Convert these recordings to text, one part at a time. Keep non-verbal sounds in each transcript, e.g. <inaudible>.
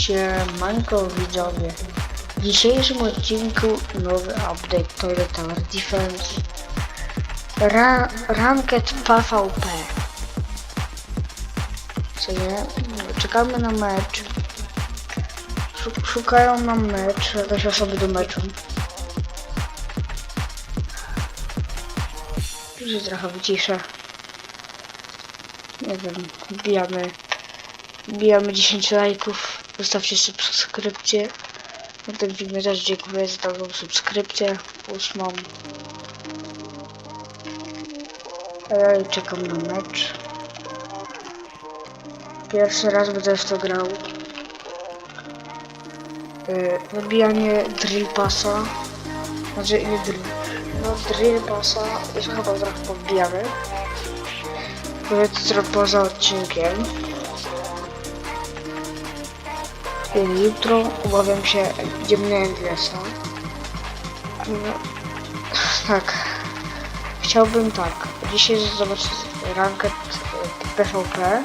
Siemanko widzowie. W dzisiejszym odcinku nowy update Toilet Tower Defense Ra Ranked PvP Co nie? Czekamy na mecz Szuk- Szukają nam mecz, jakieś osoby do meczu Już się trochę wyciszę Nie wiem, wbijamy Wbijamy 10 lajków. Zostawcie subskrypcję. Na tym filmie też dziękuję za taką subskrypcję. Ósmą. A ja czekam na mecz. Pierwszy raz będę w to grał. Yy, Wybijanie drill passa. Znaczy nie drill. No drill passa. Już chyba trochę powbijamy. Powiedzmy poza odcinkiem. Jutro obawiam się na Endlessa. No, <laughs> tak. Chciałbym tak. Dzisiaj zobaczyć ranket PvP.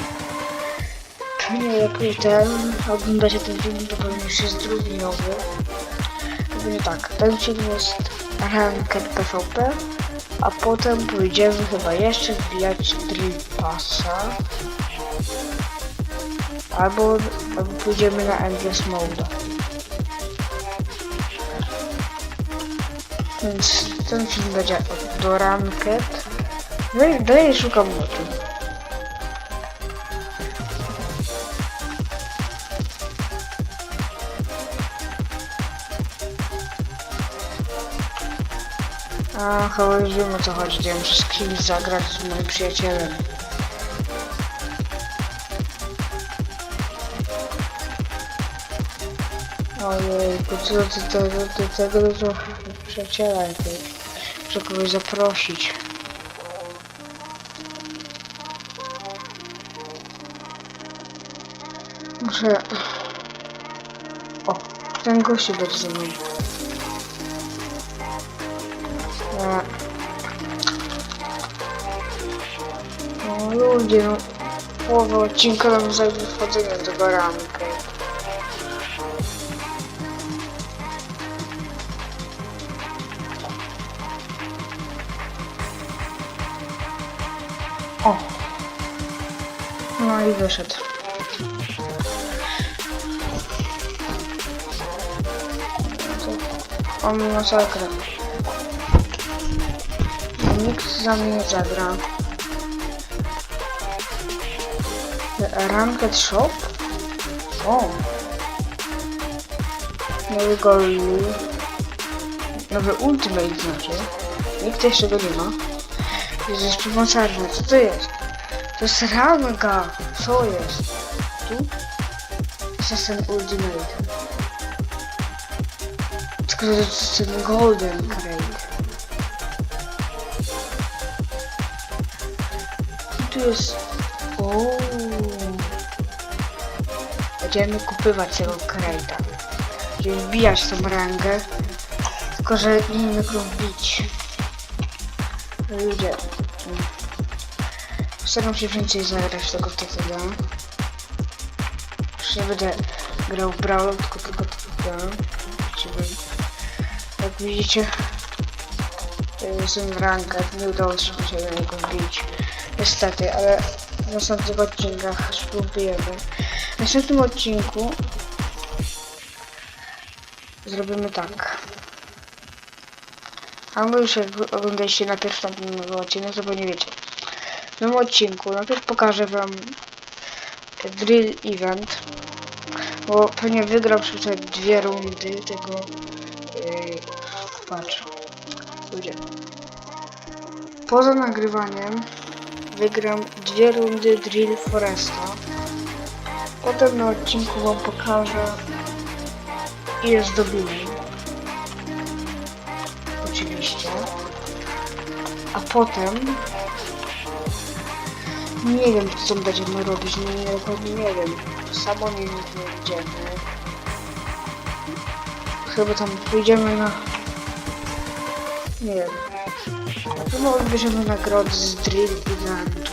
Pewnie jak ten oglądacie ten film, to pewnie już jest drugi nowy. Pewnie tak. Ten film jest ranket PvP. A potem pójdziemy chyba jeszcze wbijać Drill Passa. Albo, albo pójdziemy na Endless Mode. Więc ten film będzie do Ranked. No i dalej szukam mocy. A, chyba już wiem o co chodzi. Ja muszę z kimś zagrać z moim przyjacielem. Ojej, po co do, do, do, tego do przyjaciela jakiegoś. Muszę kogoś zaprosić. Muszę... O, ten gościu będzie ze mną. No ludzie, no połowę odcinka nam zajmie wchodzenie do tego O! No i wyszedł. O mi masakrę. Nikt za mnie nie zagra. Ranked Shop? O! Nowy gol. Nowy Ultimate znaczy. Nikt jeszcze go nie ma. Jezu, jest pomocarne. Co to jest? To jest ranga. Co jest? Tu? Assassin Ultimate. Tylko to jest ten Golden Crate. Tu jest... Ooo. Będziemy kupywać tego Crate'a. Będziemy wbijać tą rangę. Tylko, że nie ją wbić. No Ludzie. Staram się więcej zagrać tego TTD. Już nie będę grał w Brawl, tylko tylko TTD. Jak widzicie, jestem w rankach, nie udało się do niego wbić. Niestety, ale w następnych odcinkach spróbujemy. W następnym odcinku zrobimy tak. Już jak wy oglądaliście na pierwszym odcinku, to pewnie wiecie. W tym odcinku najpierw pokażę wam drill event, bo pewnie wygram przez dwie rundy tego yy, patrz ludzie. Poza nagrywaniem wygram dwie rundy drill foresta. Potem na odcinku wam pokażę ile zdobyłem oczywiście a potem nie wiem co będziemy robić, nie, nie, dokładnie nie wiem. Samo nie, nie będziemy. Chyba tam pójdziemy na... Nie wiem. Na pewno odbierzemy nagrody z Drill Eventu.